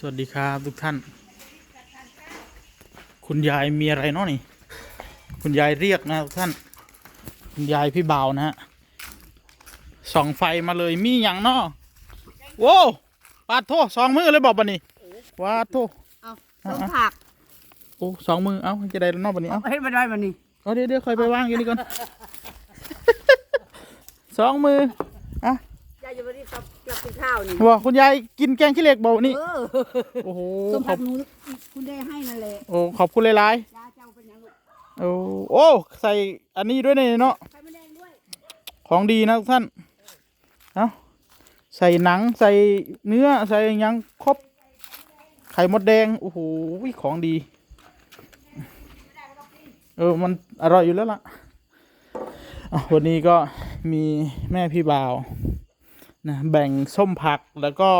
สวัสดีครับทุกท่าน คุณยายมีอะไรเนาะนี่ คุณยายเรียกนะทุกท่าน คุณยายพี่บ่าวนะฮะ ส่องไฟมาเลยมีอย่างเนาะโว้ปาดโทษสองมือเลยบอกบันนี้ปาดโทษเอาต้นผักโอ้สองมือเอ้าจะได้แล้วเนอกบันนี้เอาเอ้าให้มาได้มันนี่เอาเดี๋ยวเดี๋ยวค่อยไปว่างอยู่นี่ก่อนสองมืออะยายจะมาที่กับ กับกินข้าวนี่ว่าคุณยายกินแกงขี้เหล็กบอกนี่เออโอ้โหต้มขผัอบกหนูคุณได้ให้นั่นแหละโอ้ขอบคุณหลายยาเจ้าเป็นยังลูกๆโอ้โอ้ใส่อันนี้ด้วยเนี่ยเนาะไข่มดแดงด้วยของดีนะทุกท่านเอาใส่หนังใส่เนื้อใส่หยังครบไข่มดแดงโอ้โหของดีเออมันอร่อยอยู่แล้วล่ะอะวันนี้ก็มีแม่พี่บ่าว นะแบ่งส้มผักแล้วก็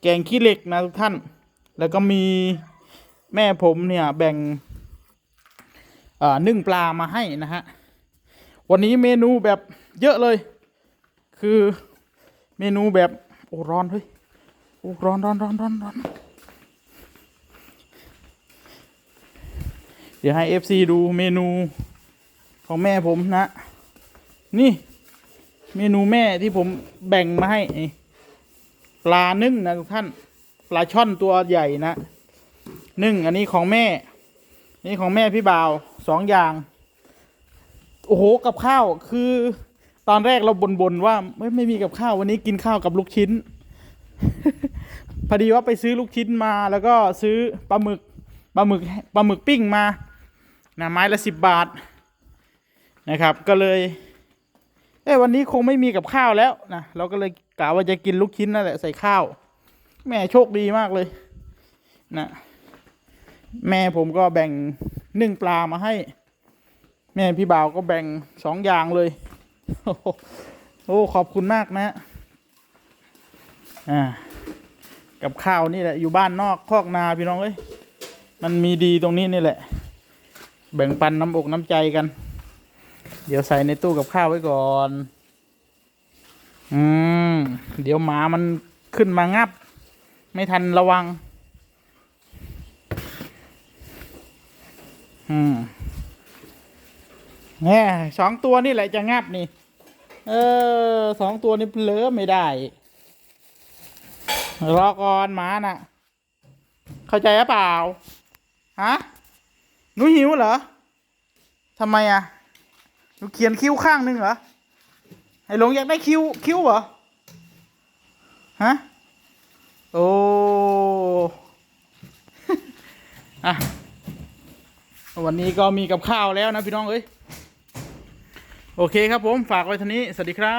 แกงขี้เหล็กนะทุกท่าน แล้วก็มีแม่ผมเนี่ยแบ่งนึ่งปลามาให้นะฮะ วันนี้เมนูแบบเยอะเลย คือเมนูแบบโอ้ร้อนเฮ้ยโอ้ร้อนร้อนร้อนร้อนร้อนเดี๋ยวให้เอฟซีดูเมนูของแม่ผมนะ นี่ เมนูแม่ที่ผมแบ่งมาให้ปลานึ่งนะทุกท่าน ปลาช่อนตัวใหญ่นะนึ่งอันนี้ของแม่ นี่ของแม่พี่บ่าวสองอย่าง โอ้โหกับข้าวคือ ตอนแรกเราบ่นๆว่าไม่ไม่มีกับข้าววันนี้กินข้าวกับลูกชิ้น พอดีว่าไปซื้อลูกชิ้นมา แล้วก็ซื้อปลาหมึกปลาหมึกปลาหมึกปิ้งมานะไม้ละสิบบาทนะครับ ก็เลย เอ้วันนี้คงไม่มีกับข้าวแล้วนะเราก็เลยกะว่าจะกินลูกชิ้นนั่นแหละใส่ข้าว แม่โชคดีมากเลย นะแม่ผมก็แบ่งนึ่งปลามาให้ แม่พี่บ่าวก็แบ่งสองอย่างเลย โอ้โหโอ้ขอบคุณมากนะอ่ากับข้าวนี่แหละอยู่บ้านนอกคอกนาพี่น้องเอ้ยมันมีดีตรงนี้นี่แหละ แบ่งปันน้ำอกน้ำใจกัน เดี๋ยวใส่ในตู้กับข้าวไว้ก่อน อืม เดี๋ยวหมามันขึ้นมางับ ไม่ทันระวัง อืมแน่สองตัวนี่แหละจะงับนี่ เออสองตัวนี้เผลอไม่ได้ รอก่อนหมาน่ะ เข้าใจหรือเปล่า ฮะ หนูหิวเหรอทำไมอะ หนูเขียนคิ้วข้างหนึ่งเหรอไอ้หลงอยากได้คิ้วคิ้วเหรอฮะโอ้อะวันนี้ก็มีกับข้าวแล้วนะพี่น้องเอ้ยโอเคครับผมฝากไว้ท่านี้สวัสดีครับ